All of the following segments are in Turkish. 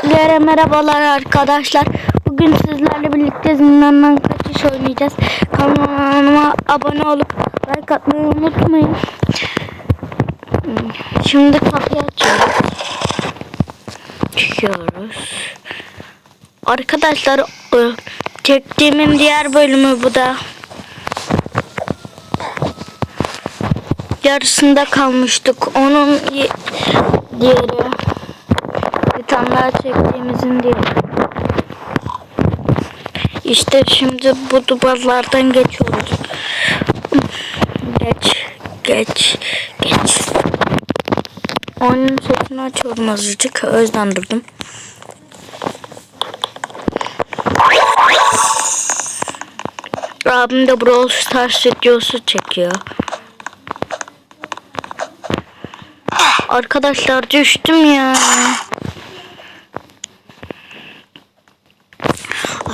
Sizlere merhabalar arkadaşlar. Bugün sizlerle birlikte zindandan kaçış oynayacağız. Kanalıma abone olup like atmayı unutmayın. Şimdi kapıyı açıyoruz. Çıkıyoruz. Arkadaşlar çektiğimin diğer bölümü bu da. Yarısında kalmıştık. Onun diğeri. Daha çektiğimizin diğeri. İşte şimdi bu duvarlardan geçiyoruz. Geç, geç, geç. Oyunun sesini açıyorum azıcık. O. Abim de Brawl Stars videosu çekiyor. Arkadaşlar düştüm ya.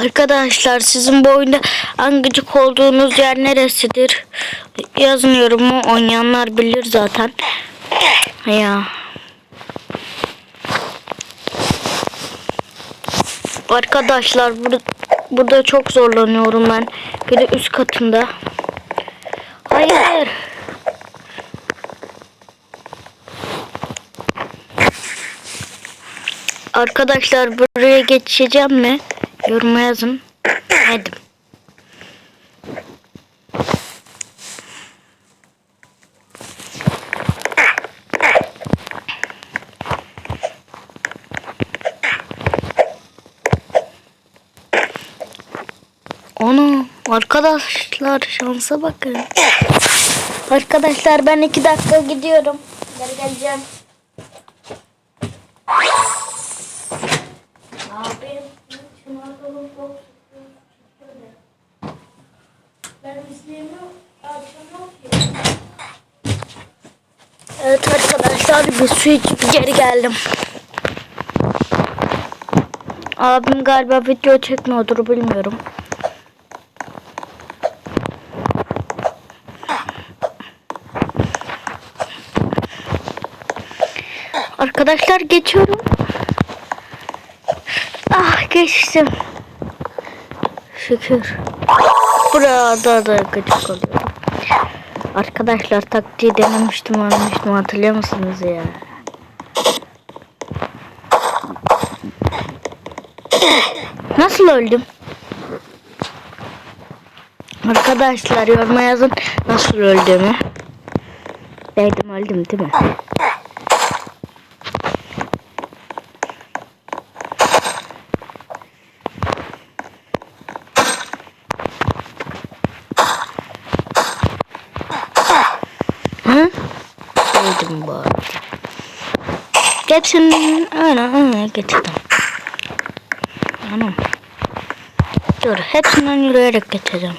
Arkadaşlar sizin bu oyunda en olduğunuz yer neresidir? Yazın yorumu oynayanlar bilir zaten. Ya. Arkadaşlar burada, burada çok zorlanıyorum ben. Bir de üst katında. Hayır. Arkadaşlar buraya geçeceğim mi? Yoruma yazın. Hadi. Onu arkadaşlar şansa bakın. Arkadaşlar ben iki dakika gidiyorum. Geri geleceğim. Abi şunlardan çok Ben izleyemi açamam ki. Evet arkadaşlar bir su içip geri geldim. Abim galiba video çekmiyordur bilmiyorum. Arkadaşlar geçiyorum. Ah geçtim. Şükür. Burada da gıcık oluyorum. Arkadaşlar taktiği denemiştim ölmüştüm hatırlıyor musunuz ya? Nasıl öldüm? Arkadaşlar yoruma yazın nasıl öldüğümü. Değdim öldüm değil mi? Hı? Değdim bu arada. Hepsini öyle öyle getirdim. Anam. Dur hepsinden yürüyerek geçeceğim.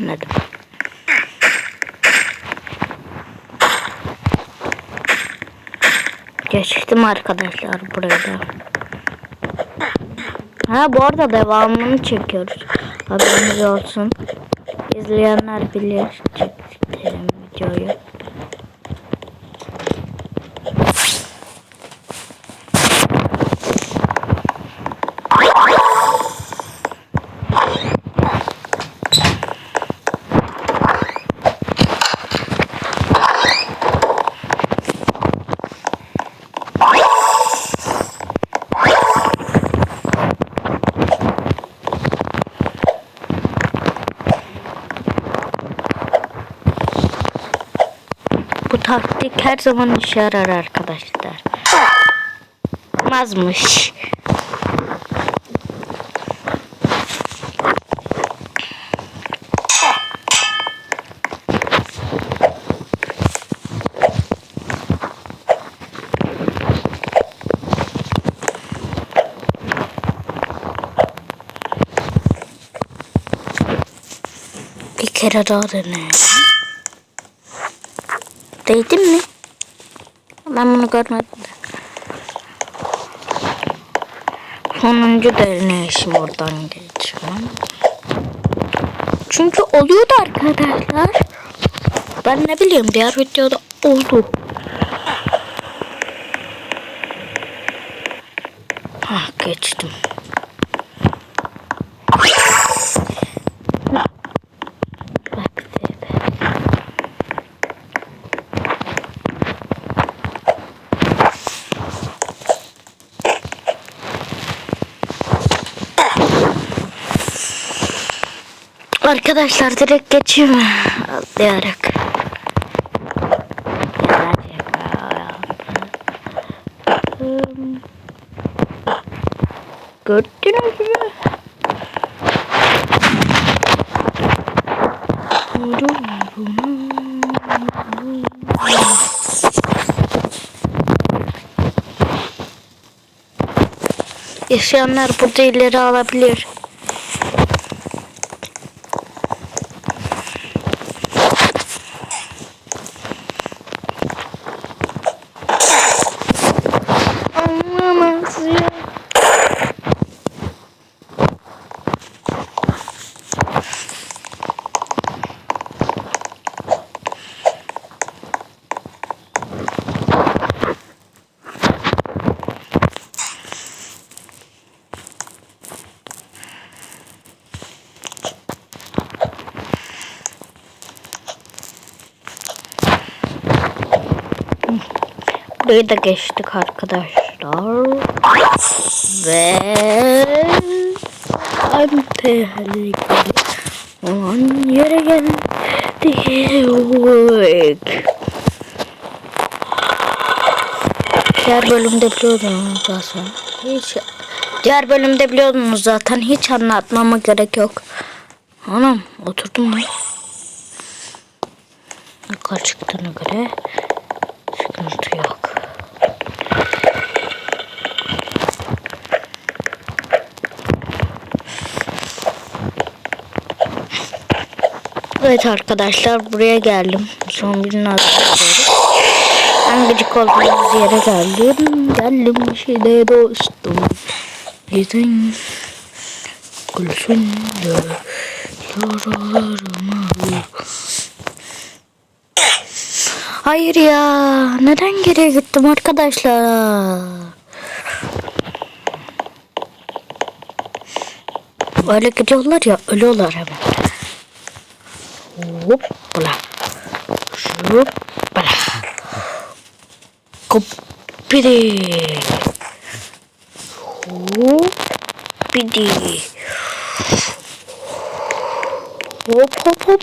Anladım. Geçtim arkadaşlar buraya da. Ha bu arada devamını çekiyoruz. Haberiniz olsun. İzleyenler bilir çektiğim videoyu. Bu taktik her zaman işe yarar arkadaşlar. Mazmış. Bir kere daha deneyelim. Değdin mi? Bunu görmedim de. Sonuncu deneyişim oradan geçmem. Çünkü oluyordu arkadaşlar. Ben ne bileyim diğer videoda oldu. Arkadaşlar direkt geçeyim? Atlayarak. Gördünüz mü? Yaşayanlar burada ileri alabilir. Anlamaz ya. Burayı da geçtik arkadaşlar. Ve tehlikeli olan yere geldik. Diğer bölümde biliyordunuz zaten. Hiç Diğer bölümde biliyordunuz zaten. Hiç anlatmama gerek yok. Anam oturdum lan. Yukarı çıktığına göre sıkıntı yok. Evet arkadaşlar buraya geldim. Son birinin adını. Ben gıcık olduğumuz yere geldim. Geldim şeyde dostum. Gidin. Gülsün de yaralarıma. Hayır ya. Neden geriye gittim arkadaşlar? Öyle gidiyorlar ya ölüyorlar hemen. Hoppala. Hoppala. Kopidi. Hoppidi. Hop hop hop.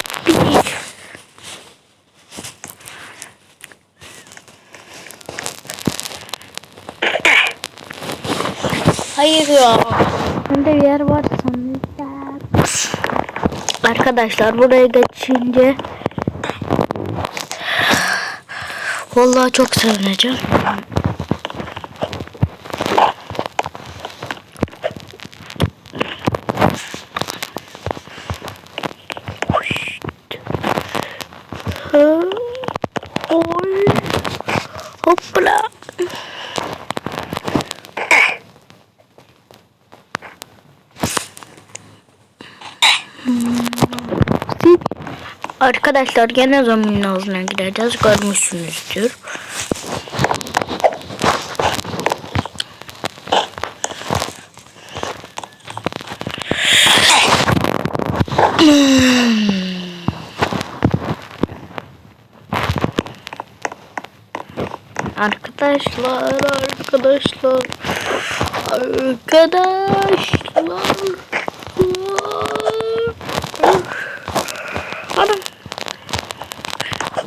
Hayır ya. Bende bir yer var sanırım. Arkadaşlar buraya geçince Vallahi çok sevineceğim. Arkadaşlar gene zombinin ağzına gideceğiz. Görmüşsünüzdür. Arkadaşlar, arkadaşlar, arkadaşlar.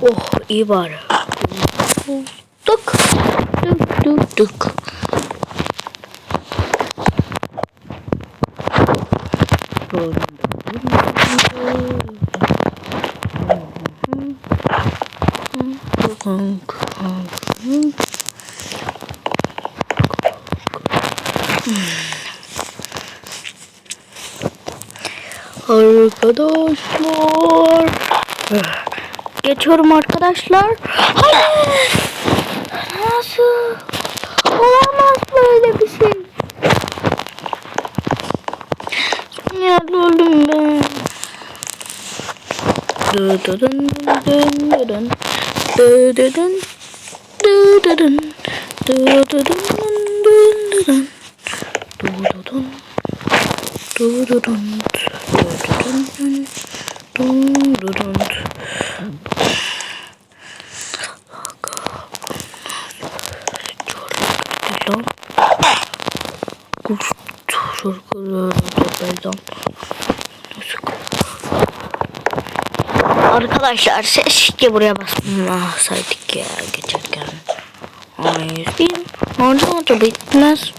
Oh, iyi bari. Tuk tuk tuk tuk. Arkadaşlar. Geçiyorum arkadaşlar. Hayır. Nasıl? Olamaz böyle bir şey. Nerede öldüm ben? Dı dın. Dı dı dın. Dı dı dın Arkadaşlar seçke buraya basmasaydık ya geçerken. Ay, bin. Orada da bitmez.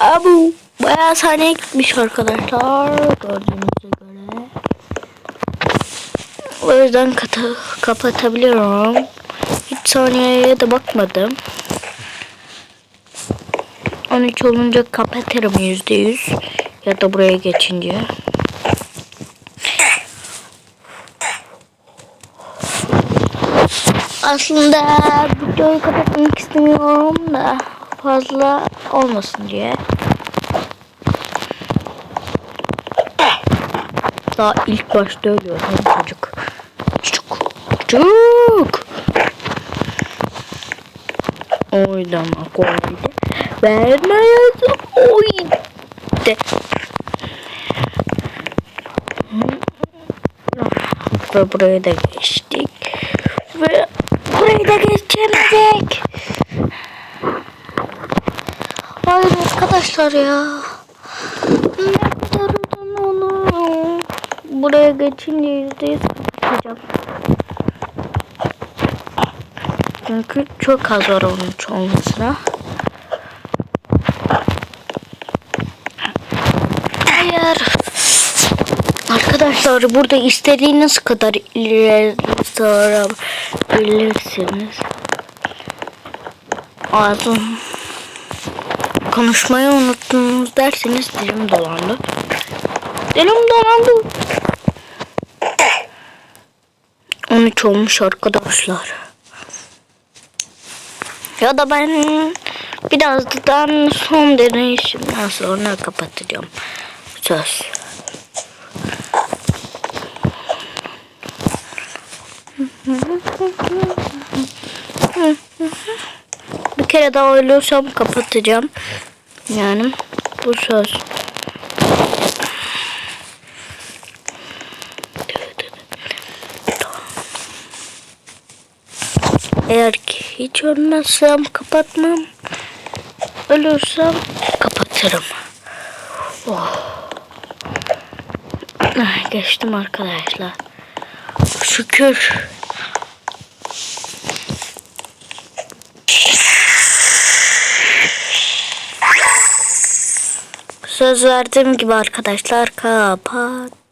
Abu. Bayağı saniye gitmiş arkadaşlar. Gördüğünüze göre. O yüzden kata, kapatabiliyorum. Hiç saniyeye de bakmadım. 13 olunca kapatırım %100. Ya da buraya geçince. Aslında videoyu kapatmak istemiyorum da fazla olmasın diye. Daha ilk başta ölüyor lan çocuk. Çocuk. Çocuk. Oynamak oydu. Vermez oydu. Ve buraya da geçtik. Ve burayı da geçemedik. Hayır arkadaşlar ya. Uzun olur. Buraya geçince yüzde yüz kapatacağım. Çünkü çok az var onun olmasına. Hayır. Arkadaşlar burada istediğiniz kadar ileri sorabilirsiniz. Ağzım konuşmayı unuttunuz derseniz dilim dolandı. Dilim dolandı. 13 olmuş arkadaşlar. Ya da ben birazdan son deneyişimden sonra kapatacağım. Söz. Bir kere daha ölürsem kapatacağım. Yani bu söz. Eğer ki hiç ölmezsem kapatmam. Ölürsem kapatırım. Oh. Ah, geçtim arkadaşlar. Şükür. Söz verdiğim gibi arkadaşlar kapat.